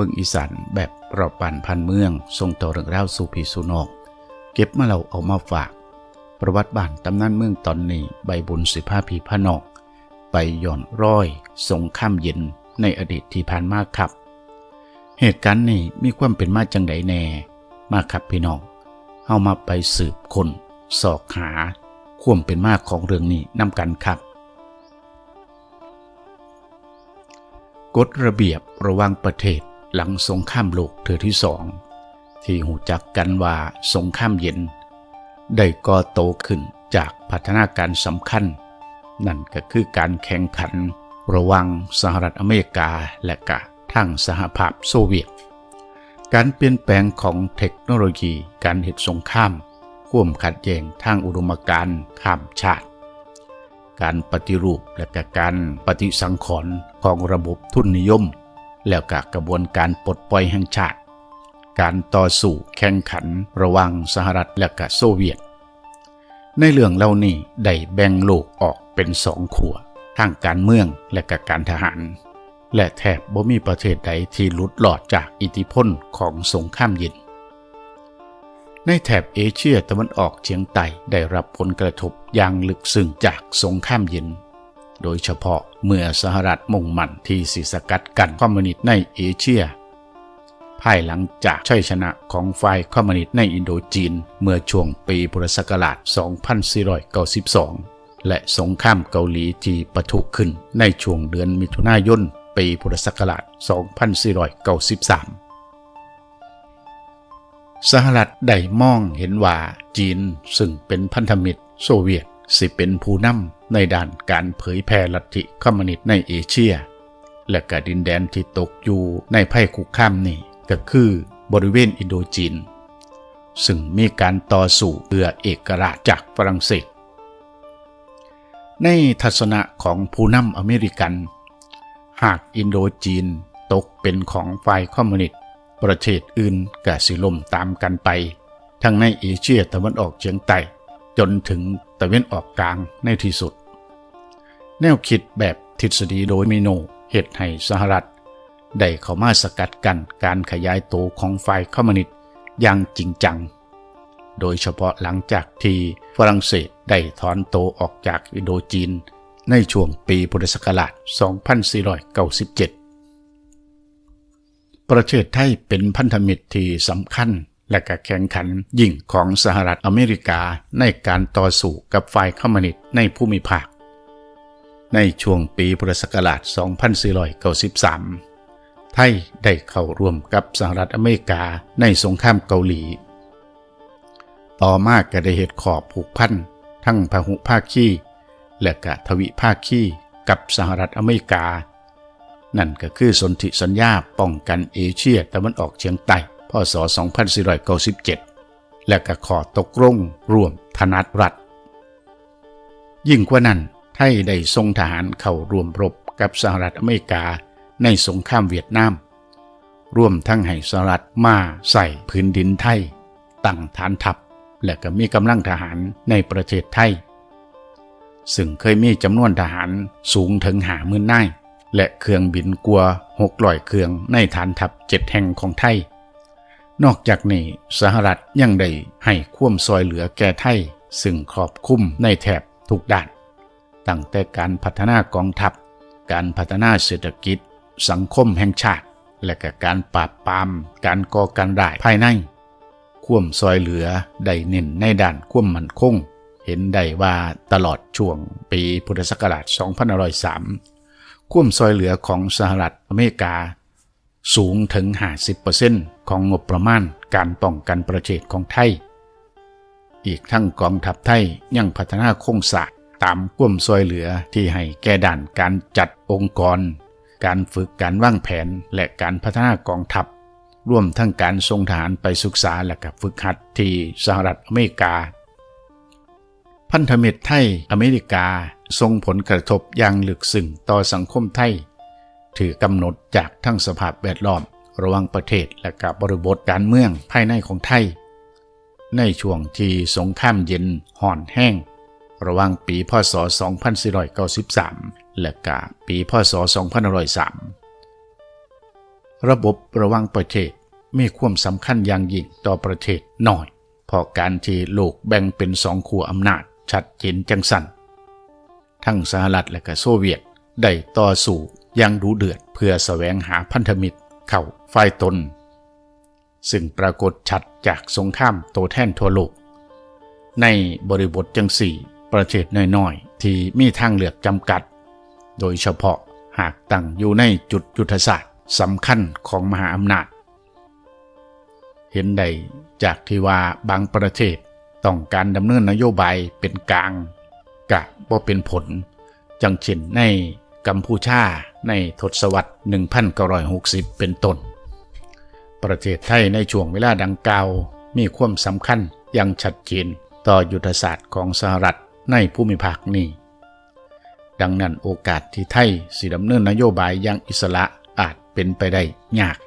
บิ่งอีสานแบบเราปั่นพันเมืองส่งต่อเรื่องราวสู่พี่สู่นอก เก็บมาเราเอามาฝาก ประวัติบ้านตำนานเมืองตอนนี้ใบบุญสิพาพีพระนอก ไปย่อนร้อยสงข้ามเย็นในอดีตที่ผ่านมาครับ เหตุการณ์นี้มีความเป็นมาจังไดแน่ มาครับพี่น้องเฮามาไปสืบคนสอกหาควมเป็นมากของเรื่องนี้นำกันครับกฎระเบียบระว่างประเทศ หลังสงครามโลกเทือที่สอง ที่หูจักกันว่าสงครามเย็น ได้ก่อโตขึ้นจากพัฒนาการสำคัญ นั่นก็คือการแข่งขันระหว่างสหรัฐอเมริกาและกะทั้งสหภาพโซเวียต การเปลี่ยนแปลงของเทคโนโลยี การเหตุสงครามข่วมขัดแย้งทางอุดมการณ์ข้ามชาติ การปฏิรูปและกการปฏิสังขรณ์ของระบบทุนนิยม แล้วกับกระบวนการปลดปล่อยแห่งชาติ การต่อสู้แข่งขันระหว่างสหรัฐและกับโซเวียต ในเรื่องเหล่านี้ได้แบ่งโลกออกเป็นสองขั้วทางการเมืองและกับการทหาร และแทบบ่มีประเทศใดที่หลุดหลอดจากอิทธิพลของสงครามเย็นในแถบเอเชียตะวันออกเฉียงใต้ได้รับผลกระทบอย่างลึกซึ้งจากสงครามเย็น โดยเฉพาะเมื่อสหรัฐมุ่งมั่นที่สิสกัดกันคอมมิวนิสต์ในเอเชีย ภายหลังจากชัยชนะของฝ่ายคอมมิวนิสต์ในอินโดจีน เมื่อช่วงปีพุทธศักราช 2492 และสงครามเกาหลีที่ปะทุขึ้นในช่วงเดือนมิถุนายน ปีพุทธศักราช 2493สหรัฐได้มองเห็นว่าจีนซึ่งเป็นพันธมิตรโซเวียต สิเป็นผู้นำในด้านการเผยแพร่ลัทธิคอมมิวนิสต์ในเอเชีย และกดินแดนที่ตกอยู่ในภัยคุกคามนี้ก็คือบริเวณอินโดจีน ซึ่งมีการต่อสู้เพื่อเอกราชจากฝรั่งเศส ในทัศนะของผู้นำอเมริกัน หากอินโดจีนตกเป็นของฝ่ายคอมมิวนิสต์ประเทศอื่นก็สิล่มตามกันไป ทั้งในเอเชียตะวันออกเฉียงใต้ จนถึงตะเวนออกกลางในที่สุด แนวคิดแบบทฤษฎีโดมิโนเหตุให้สหรัฐ ได้เข้ามาสกัดกั้นการขยายตัวของฝ่ายคอมมิวนิสต์อย่างจริงจัง โดยเฉพาะหลังจากที่ฝรั่งเศสได้ถอนตัวออกจากอินโดจีน ในช่วงปีพุทธศักราช 2497 ประเทศไทยเป็นพันธมิตรที่สำคัญ และก็แข่งขันยิ่งของสหรัฐอเมริกาในการต่อสู้กับฝ่ายคอมมิวนิสต์ในภูมิภาค ในช่วงปีพุทธศักราช 2493 ไทยได้เข้าร่วมกับสหรัฐอเมริกาในสงครามเกาหลี ต่อมาก็ได้เหตุขอบผูกพันทั้งพหุภาคีและกะทวิภาคีกับสหรัฐอเมริกา นั่นก็คือสนธิสัญญาป้องกันเอเชียตะวันออกเฉียงใต้ พศ 2497 และก็ขอตกลงร่วมธนัดรัฐ ยิ่งกว่านั้น ไทยได้ส่งทหารเข้าร่วมรบกับสหรัฐอเมริกาในสงครามเวียดนาม ร่วมทั้งให้สหรัฐมาใส่พื้นดินไทย ตั้งฐานทัพ และก็มีกำลังทหารในประเทศไทย ซึ่งเคยมีจำนวนทหารสูงถึงหามื่นนายและเครื่องบินกลัวหกลอยเครื่องในฐานทัพเจ็ดแห่งของไทย นอกจากนี้สหรัฐยังได้ให้ความซอยเหลือแก่ไทย ซึ่งครอบคลุมในแถบทุกด้าน ตั้งแต่การพัฒนากองทัพ การพัฒนาเศรษฐกิจ สังคมแห่งชาติ และกการปราบปราม การก่อการร้ายภายในความซอยเหลือได้เน้นในด้านความมั่นคง เห็นได้ว่าตลอดช่วงปีพุทธศักราช2503ความซอยเหลือของสหรัฐอเมริกา สูงถึง 50% ของงบประมาณการป้องกันประเทศของไทย อีกทั้งกองทัพไทยยังพัฒนาโครงสร้างตามความซอยเหลือที่ให้แก่ด่านการจัดองค์กร การฝึกการวางแผนและการพัฒนากองทัพร่วมทั้งการส่งทหารไปศึกษาและกับฝึกหัดที่สหรัฐอเมริกา พันธมิตรไทยอเมริกาส่งผลกระทบอย่างลึกซึ้งต่อสังคมไทย ถือกำหนดจากทั้งสภาพแวดล้อม ระว่างประเทศและกับบริบทการเมืองภายในของไทย ในช่วงที่สงครามเย็นห่อนแห้ง ระว่างปีพศ 2493 และกะปีพศ 2503 ระบบระว่างประเทศมีความสำคัญอย่างยิ่งต่อประเทศน้อยเพราะการที่โลกแบ่งเป็นสองขั้วอำนาจชัดเจนจังสันทั้งสหรัฐและก็โซเวียตได้ต่อสู้อย่างดูเดือดเพื่อแสวงหาพันธมิตร เข้าฝ่ายตน ซึ่งปรากฏชัดจากสงครามโตแท่นทั่วโลก ในบริบทจังสี่ประเทศน้อยๆ ที่มีทางเลือกจำกัด โดยเฉพาะหากตั้งอยู่ในจุดยุทธศาสตร์สำคัญของมหาอำนาจ เห็นได้จากที่ว่าบางประเทศต้องการดำเนินนโยบายเป็นกลางกะบ่เป็นผล จังเช่นใน กัมพูชาในทศวรรษ 1960 เป็นต้น ประเทศไทยในช่วงเวลาดังกล่าวมีความสำคัญอย่างชัดเจนต่อยุทธศาสตร์ของสหรัฐในภูมิภาคนี้ ดังนั้นโอกาสที่ไทยสิดำเนินนโยบายอย่างอิสระอาจเป็นไปได้ยาก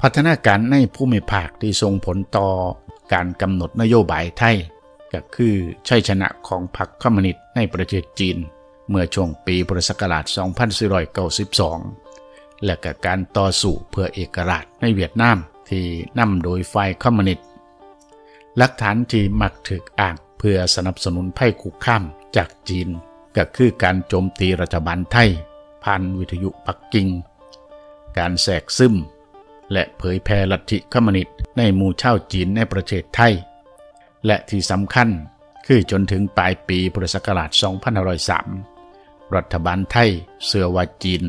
พัฒนาการในภูมิภาคที่ส่งผลต่อการกำหนดนโยบายไทย ก็คือชัยชนะของพรรคคอมมิวนิสต์ในประเทศจีน เมื่อช่วงปีพุทธศักราช 2492 และก็การต่อสู้เพื่อเอกราชในเวียดนามที่นำโดยฝ่ายคอมมิวนิสต์หลักฐานที่มักถึกอ้างเพื่อสนับสนุนไพ่คุกข้ามจากจีน ก็คือการโจมตีรัฐบาลไทย ผ่านวิทยุปักกิ่ง การแสกซึม และเผยแพร่ลัทธิคอมมิวนิสต์ในหมู่ชาวจีนในประเทศไทย และที่สำคัญคือจนถึงปลายปีพุทธศักราช 2503 รัฐบาลไทยเสือว่าจีน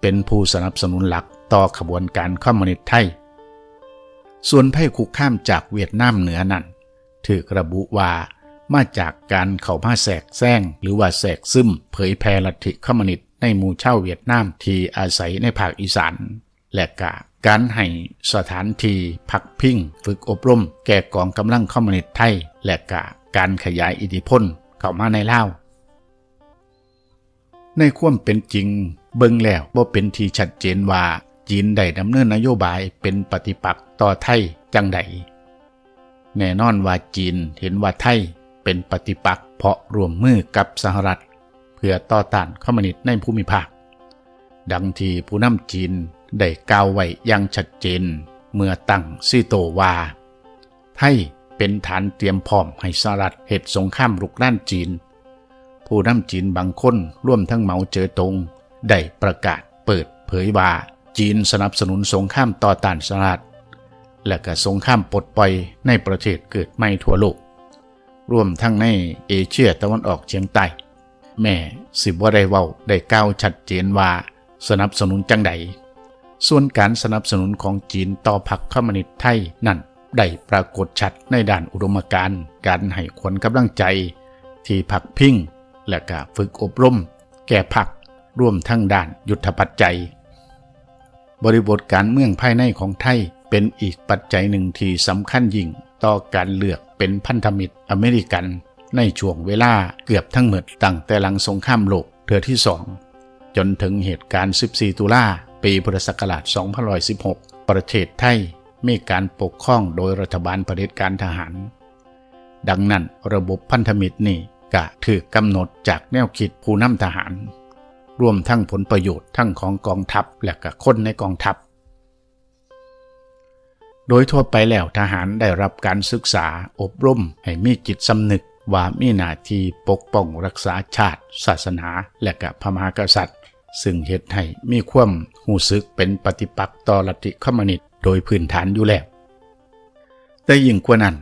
เป็นผู้สนับสนุนหลักต่อขบวนการคอมมิวนิสต์ไทย ส่วนไพ่คุกข้ามจากเวียดนามเหนือนั้นถือกระบุว่ามาจากการเข้ามาแสกแซงหรือว่าแสกซึมเผยแพร่ลัทธิคอมมิวนิสต์ในหมู่ชาวเวียดนามที่อาศัยในภาคอีสานและกาการให้สถานที่พักพิงฝึกอบรม แก่กองกำลังคอมมิวนิสต์ไทย และกาการขยายอิทธิพลเข้ามาในลาว ในความเป็นจริง เบิ่งแล้วบ่เป็นที่ชัดเจนว่าจีนได้ดำเนินนโยบายเป็นปฏิปักษ์ต่อไทยจังใดแน่นอนว่าจีนเห็นว่าไทยเป็นปฏิปักษ์เพราะร่วมมือกับสหรัฐ เพื่อต่อต้านคอมมิวนิสต์ในภูมิภาค ดังที่ผู้นำจีนได้กล่าวไว้อย่างชัดเจน เมื่อตั้งซีโตวา ไทยเป็นฐานเตรียมพร้อมให้สหรัฐเหตุสงครามรุกรานจีน ผู้นำจีนบางคนร่วมทั้งเหมาเจ๋อตง ได้ประกาศเปิดเผยว่าจีนสนับสนุนสงครามต่อต้านสหรัฐและก็สงครามปลดปล่อยในประเทศเกิดไม่ทั่วโลกรวมทั้งในเอเชียตะวันออกเฉียงใต้ แม่สิบ่ได้เว้าได้กล่าวชัดเจนว่าสนับสนุนจังใด ส่วนการสนับสนุนของจีนต่อพรรคคอมมิวนิสต์ไทยนั่นได้ปรากฏชัดในด้านอุดมการณ์การให้ขวัญกำลังใจ ที่พักพิง และก็ฝึกอบรม แก่พักร่วมทั้งด้านยุทธปัจจัย บริบทการเมืองภายในของไทยเป็นอีกปัจจัยหนึ่งที่สำคัญยิ่งต่อการเลือกเป็นพันธมิตรอเมริกัน ในช่วงเวลาเกือบทั้งหมดตั้งแต่หลังสงครามโลกเทือที่สองจนถึงเหตุการณ์ 14 ตุลาปีพุทธศักราช2516 ประเทศไทยมีการปกครองโดยรัฐบาลเผด็จการทหาร ดังนั้นระบบพันธมิตรนี่ กะถือกำหนดจากแนวคิดผู้นำทหาร รวมทั้งผลประโยชน์ทั้งของกองทัพและก็คนในกองทัพ โดยทั่วไปแล้วทหารได้รับการศึกษาอบรมให้มีจิตสำนึกว่ามีหน้าที่ปกป้องรักษาชาติ ศาสนา และก็พระมหากษัตริย์ ซึ่งเหตุให้มีความหูซึกเป็นปฏิปักษ์ต่อลัทธิคอมมิวนิสต์โดยพื้นฐานอยู่แล้วแต่ยิ่งกว่านั้น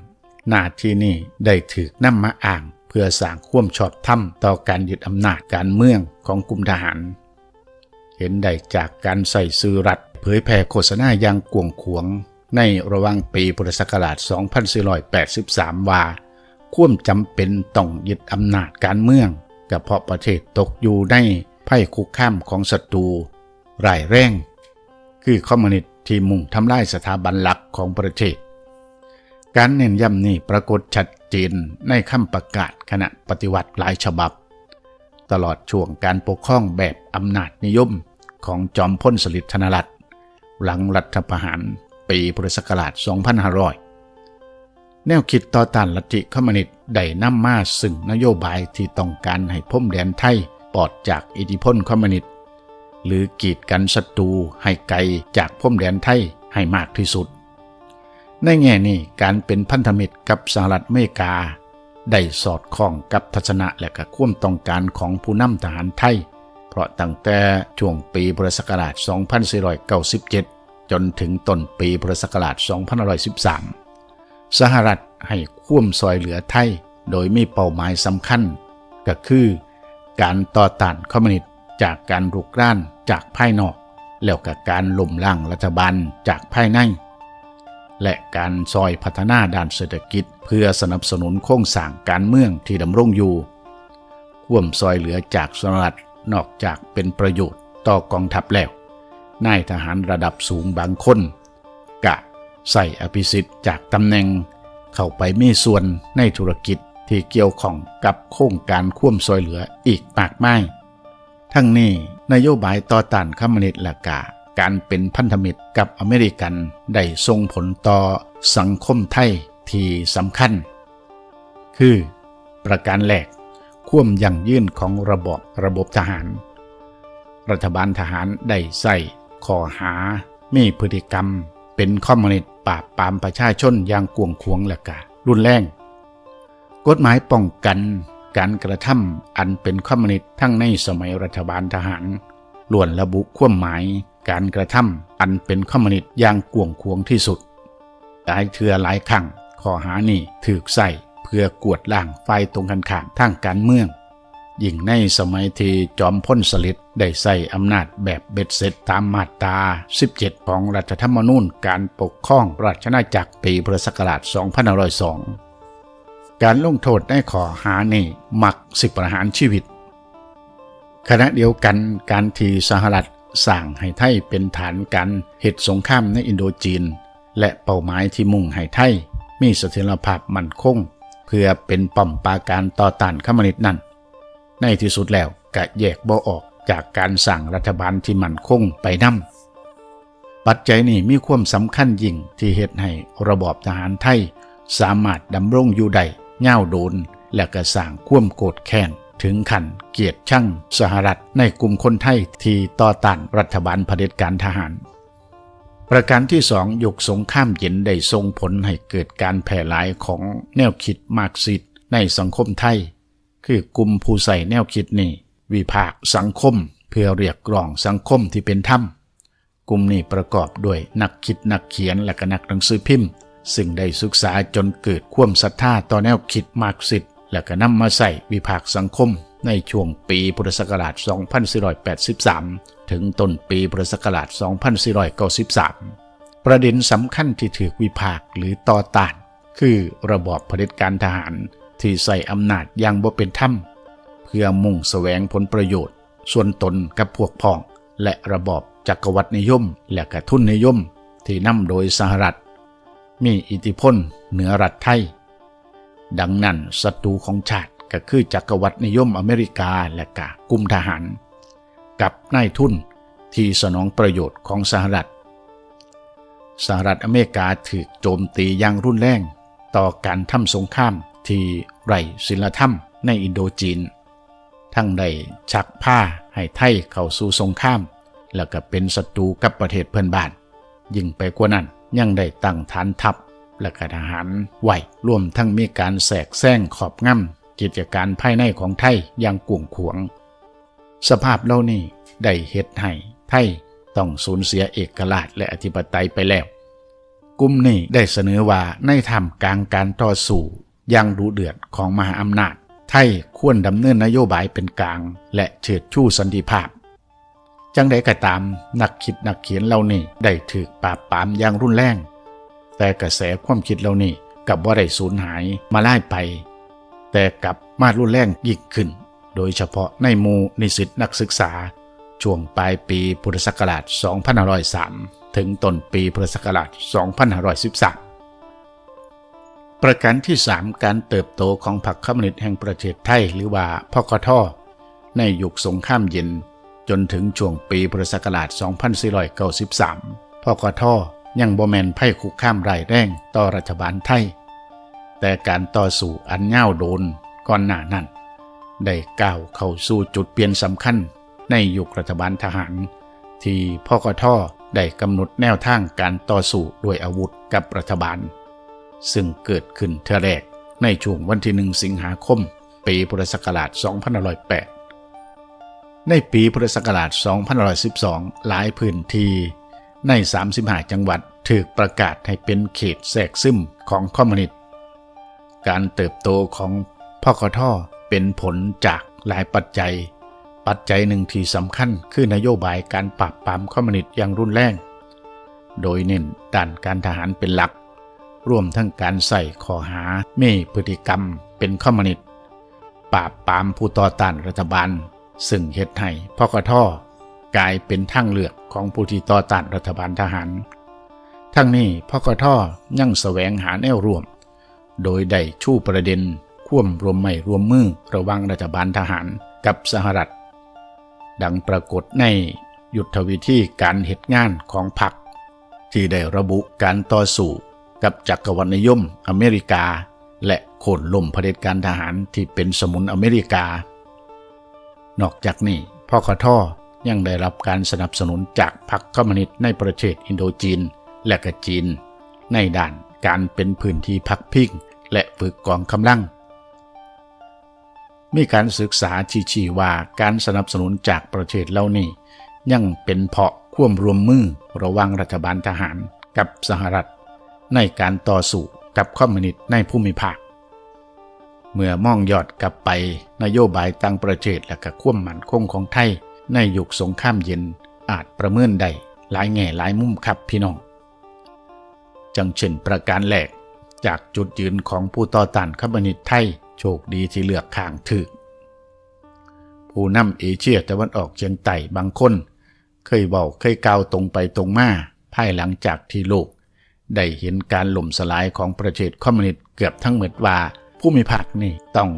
หน้าที่นี้ได้ถูกนำมาอ้าง พื่อสร้างควมชอบธรรมต่อการยึดอำนาจการเมืองของกลุ่มทหาร เห็นได้จากการใส่สื่อรัฐเผยแผ่โฆษณาอย่างกวงขวง ในระหว่างปีพุทธศักราช 2483 ว่าควมจำเป็นต้องยึดอำนาจการเมืองกับเพราะประเทศตกอยู่ในไพ่คุกข้ามของศัตรูรายแรงคือคอมมิวนิสต์ที่มุ่งทำลายสถาบันหลักของประเทศ การเน้นย้ำนี้ปรากฏชัด เจนในคำประกาศคณะปฏิวัติหลายฉบับ ตลอดช่วงการปกครองแบบอำนาจนิยมของจอมพลสฤษดิ์ธนรัตน์หลังรัฐประหารปีพุทธศักราช 2500 แนวคิดต่อต้านลัทธิคอมมิวนิสต์ได้นำมาซึ่งนโยบายที่ต้องการให้พรมแดนไทยปลอดจากอิทธิพลคอมมิวนิสต์หรือกีดกันศัตรูให้ไกลจากพรมแดนไทยให้มากที่สุด ในแง่นี้การเป็นพันธมิตรกับสหรัฐอเมริกา ได้สอดคล้องกับทัศนะและก็ความต้องการของผู้นำทหารไทย เพราะตั้งแต่ช่วงปีพุทธศักราช 2497 จนถึงต้นปีพุทธศักราช 2513 สหรัฐให้ควมซอยเหลือไทย โดยมีเป้าหมายสำคัญ ก็คือ การต่อต้านคอมมิวนิสต์จากการรุกรานจากภายนอก แล้วกับการล้มล้างรัฐบาลจากภายใน และการซอยพัฒนาด้านเศรษฐกิจ เพื่อสนับสนุนโครงสร้างการเมืองที่ดำรงอยู่ควมซอยเหลือจากสหรัฐนอกจากเป็นประโยชน์ต่อกองทัพแล้ว นายทหารระดับสูงบางคน กะใส่อภิสิทธิ์จากตำแหน่ง เข้าไปมีส่วนในธุรกิจที่เกี่ยวข้องกับโครงการควมซอยเหลืออีกมากมาย ทั้งนี้นโยบายต่อต้านคมนิตละกา การเป็นพันธมิตรกับอเมริกันได้ส่งผลต่อสังคมไทยที่สำคัญ คือ ประการแรกความยั่งยืนของระบบระบบทหาร รัฐบาลทหารได้ใส่ข้อหามีพฤติกรรม เป็นคอมมิวนิตปราบปรามประชาชนอย่างกวงขวงและกะรุนแรง กฎหมายป้องกันการกระทำอันเป็นคอมมิวนิตทั้งในสมัยรัฐบาลทหารล้วนระบุความหมาย การกระทำอันเป็นคอมมิวนิสต์อย่างกวงขวงที่สุด หลายเทือหลายครั้งข้อหานี้ถูกใส่เพื่อกวดล้างไฟตรงกันข้ามทางการเมืองยิ่งในสมัยที่จอมพ้นสฤษดิ์ได้ใส่อำนาจแบบเบ็ดเสร็จตามมาตรา 17 ของรัฐธรรมนูญการปกครองราชอาณาจักรปีพุทธศักราช2502 การลงโทษในข้อหานี้มักสิบประหารชีวิต ขณะเดียวกันการที่สหรัฐ สร้างให้ไทยเป็นฐานการเหตุสงครามในอินโดจีน และเป้าหมายที่มุ่งให้ไทย มีเสถียรภาพมั่นคง เพื่อเป็นป้อมปราการต่อต้านคอมมิวนิตนั้นในที่สุดแล้วกะแยกบ่ออกจากการสั่งรัฐบาลที่มั่นคงไปนำปัจจัยนี้มีความสำคัญยิ่งที่เหตุให้ระบอบทหารไทย สามารถดำรงอยู่ได้ย่าวโดน และก็สร้างความโกรธแค้น ถึงขั้นเกียรติช่างสหรัฐในกลุ่มคนไทยที่ต่อต้านรัฐบาลเผด็จการทหาร ประการที่สองยกสงครามเย็นได้ส่งผลให้เกิดการแพร่หลายของแนวคิดมาร์กซิสต์ในสังคมไทย คือกลุ่มผู้ใส่แนวคิดนี้วิพากษ์สังคมเพื่อเรียกร้องสังคมที่เป็นธรรมกลุ่มนี้ประกอบด้วยนักคิดนักเขียนและก็นักหนังสือพิมพ์ ซึ่งได้ศึกษาจนเกิดความศรัทธาต่อแนวคิดมาร์กซิสต์ และก็นำมาใส่วิพากษ์สังคมในช่วงปีพุทธศักราช 2483 ถึงต้นปีพุทธศักราช 2493 ประเด็นสำคัญที่ถือวิพากษ์หรือต่อต้าน คือระบอบเผด็จการทหารที่ใส่อำนาจอย่างบ่เป็นธรรมเพื่อมุ่งแสวงผลประโยชน์ ส่วนตนกับพวกพ้อง และระบอบจักรวรรดินิยม และกระทุนนิยม ที่นำโดยสหรัฐ มีอิทธิพลเหนือรัฐไทย ดังนั้นศัตรูของชาติก็คือจักรวรรดินิยมอเมริกาและกะกลุ่มทหาร กับนายทุนที่สนองประโยชน์ของสหรัฐ สหรัฐอเมริกาถูกโจมตีอย่างรุนแรง ต่อการทำสงครามที่ไรศิลธรรมในอินโดจีน ทั้งได้ชักผ้าให้ไทยเข้าสู่สงคราม แล้วก็เป็นศัตรูกับประเทศเพื่อนบ้าน ยิ่งไปกว่านั้นยังได้ตั้งฐานทัพ และกทหารไหวรวมทั้งมีการแสกแซงขอบง่ำกิจการภายในของไทยอย่างกวงขวง สภาพเล่านี้ได้เหตุให้ไทยต้องสูญเสียเอกราชและอธิปไตยไปแล้ว กลุ่มนี้ได้เสนอว่าในทำกลางการต่อสู้ย่างดุเดือดของมหาอำนาจ ไทยควรดำเนินนโยบายเป็นกลาง และเฉิดชู้สันติภาพ จังใดก็ตามนักคิดนักเขียนเหล่านี้ได้ถูกปราบปรามอย่างรุนแรง แต่กระแสความคิดเหล่านี้กลับว่าได้สูญหายมาไล่ไป แต่กลับมารุนแรงยิ่งขึ้น โดยเฉพาะในมูนิสิตนักศึกษา ช่วงปลายปีพุทธศักราช 2503 ถึงต้นปีพุทธศักราช 2513 ประการที่ 3 การเติบโตของพรรคคอมมิวนิสต์แห่งประเทศไทยหรือว่าพคทในยุคสงครามเย็นจนถึงช่วงปีพุทธศักราช 2493พคท ยังบ่แมนไพ่คุกข้ามรายแรงต่อรัฐบาลไทย แต่การต่อสู้อันเง่าโดนก่อนหน้านั้น ได้ก้าวเข้าสู่จุดเปลี่ยนสำคัญในยุครัฐบาลทหาร ที่พ่อกทได้กำหนดแนวทางการต่อสู้ด้วยอาวุธกับรัฐบาล ซึ่งเกิดขึ้นเทอแรกในช่วงวันที่1สิงหาคม ปีพุทธศักราช2508 ในปีพุทธศักราช2512 หลายพื้นที่ ใน 35 จังหวัดถูกประกาศให้เป็นเขตแทรกซึมของคอมมิวนิสต์ การเติบโตของพ่อกทเป็นผลจากหลายปัจจัย ปัจจัยหนึ่งที่สำคัญคือนโยบายการปราบปรามคอมมิวนิสต์อย่างรุนแรง โดยเน้นด้านการทหารเป็นหลัก รวมทั้งการใส่ข้อหาเม่พฤติกรรมเป็นคอมมิวนิสต์ ปราบปรามผู้ต่อต้านรัฐบาล ซึ่งเฮ็ดให้พกท กลายเป็นทางเลือกของผู้ที่ต่อต้านรัฐบาลทหาร ทั้งนี้พกทยังแสวงหาแนวร่วม โดยได้ชู่ประเด็นควมรวมไม่รวมมือระว่างรัฐบาลทหารกับสหรัฐ ดังปรากฏในยุทธวิธีการเหตุงานของพรรคที่ได้ระบุการต่อสู้กับจักรวรรดินิยมอเมริกา และโค่นล่มเผด็จการทหารที่เป็นสมุนอเมริกา นอกจากนี้พ่อขทอ ยังได้รับการสนับสนุนจากพรรคคอมมิวนิสต์ในประเทศอินโดจีน และกจีน ในด้านการเป็นพื้นที่พักพิงและฝึกกองกำลัง มีการศึกษาชี้ชี้ว่าการสนับสนุนจากประเทศเหล่านี้ ยังเป็นเพาะควมรวมมือระหว่างรัฐบาลทหารกับสหรัฐ ในการต่อสู้กับคอมมิวนิสต์ในภูมิภาคเมื่อมองยอดกลับไปนโยบายต่างประเทศและก็ความมั่นคงของไทย ในยุคสงครามเย็นอาจประเมินได้หลายแง่หลายมุมครับพี่น้อง จังเช่นประการแรกจากจุดยืนของผู้ต่อต้านคอมมิวนิต์ไทยโชคดีที่เลือกข้างถึก ผู้นำเอเชียตะวันออกเฉียงใต้บางคน เคยบอกเคยกล่าวตรงไปตรงมาภายหลังจากที่โลก ได้เห็นการล่มสลายของประเทศคอมมิวนิสต์เกือบทั้งหมดว่าผู้มีภาคนี่ต้อง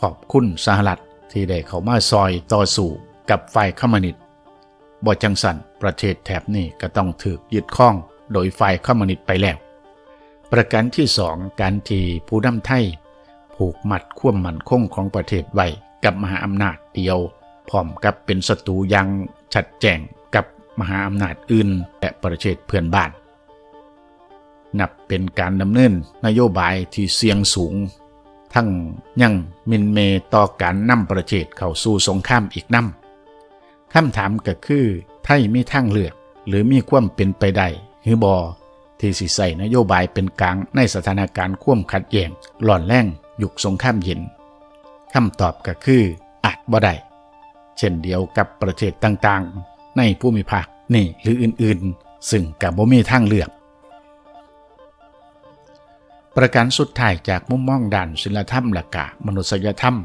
ขอบคุณสหรัฐที่ได้เข้ามาซอยต่อสู้ กับฝ่ายคมนิต์บ่จังสันประเทศแถบนี้ก็ต้องถูกยึดข้องโดยฝ่ายคมนิตไปแล้ว ประการที่สองการที่ผู้นำไทย ผูกมัดความมั่นคงของประเทศไว้กับมหาอำนาจเดียวพร้อมกับเป็นศัตรูยังชัดแจ้งกับมหาอำนาจอื่นและประเทศเพื่อนบ้าน นับเป็นการดำเนินนโยบายที่เสี่ยงสูง ทั้งยังมินเมต่อการนำประเทศเข้าสู่สงครามอีกนำ คำถามก็คือไทยมีทางเลือก หรือมีความเป็นไปได้หรือบอที่สิใส่นโยบายเป็นกลางในสถานการณ์คว่มขัดแย้งหล่อนแรงยุคสงครามเย็นคำตอบก็คืออาจบ่ได้เช่นเดียวกับประเทศต่างๆ ในภูมิภาคนี่หรืออื่นๆ ซึ่งกับบ่มีทางเลือก ประการสุดท้ายจากมุมมองด้านศิลธรรมและกะมนุษยธรรม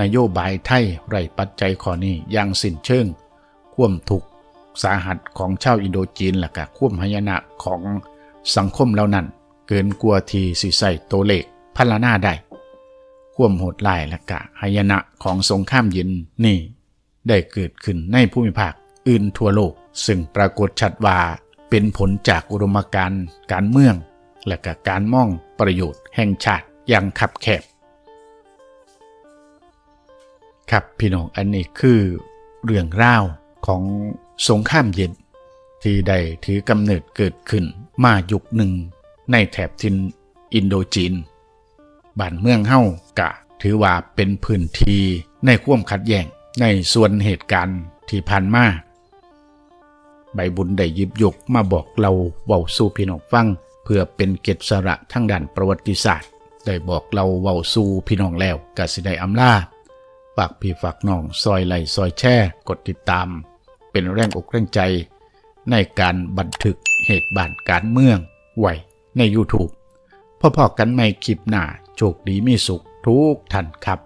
นโยบายไทยไรปัจจัยข้อนี้อย่างสิ้นเชิง ควมทุกสาหัสของชาวอินโดจีนและกะควมหายนะของสังคมเหล่านั้น เกินกลัวทีสิใส่ตัวเลขพัลนาได้ ควมโหดลายและกะหายนะของสงครามเย็นนี่ ได้เกิดขึ้นในภูมิภาคอื่นทั่วโลก ซึ่งปรากฏชัดว่าเป็นผลจากอุดมการณ์การเมือง และกการมองประโยชน์แห่งชาติอย่างคับแคบ ครับพี่น้องอันนี้คือเรื่องราวของสงครามเย็น ที่ได้ถือกำเนิดเกิดขึ้นมายุคหนึ่ง ในแถบทินอินโดจีนบ้านเมืองเฮ้ากะ ถือว่าเป็นพื้นที่ในความขัดแย้งในส่วนเหตุการณ์ที่ผ่านมาใบบุญได้ยิบยกมาบอกเราเว้าสู่พี่น้องฟัง เพื่อเป็นเกตสระทั้งด้านประวัติศาสตร์ ได้บอกเราเว้าสู่พี่น้องแล้วกสิได้อำลา ฝากพี่ฝากน้องซอยไหลซอยแช่กดติดตาม เป็นแรงอกแรงใจ ในการบันทึกเหตุบานการเมืองไว้ใน YouTube พอๆกันไม่คลิปหน้าโชคดีมีสุขทุกท่านครับ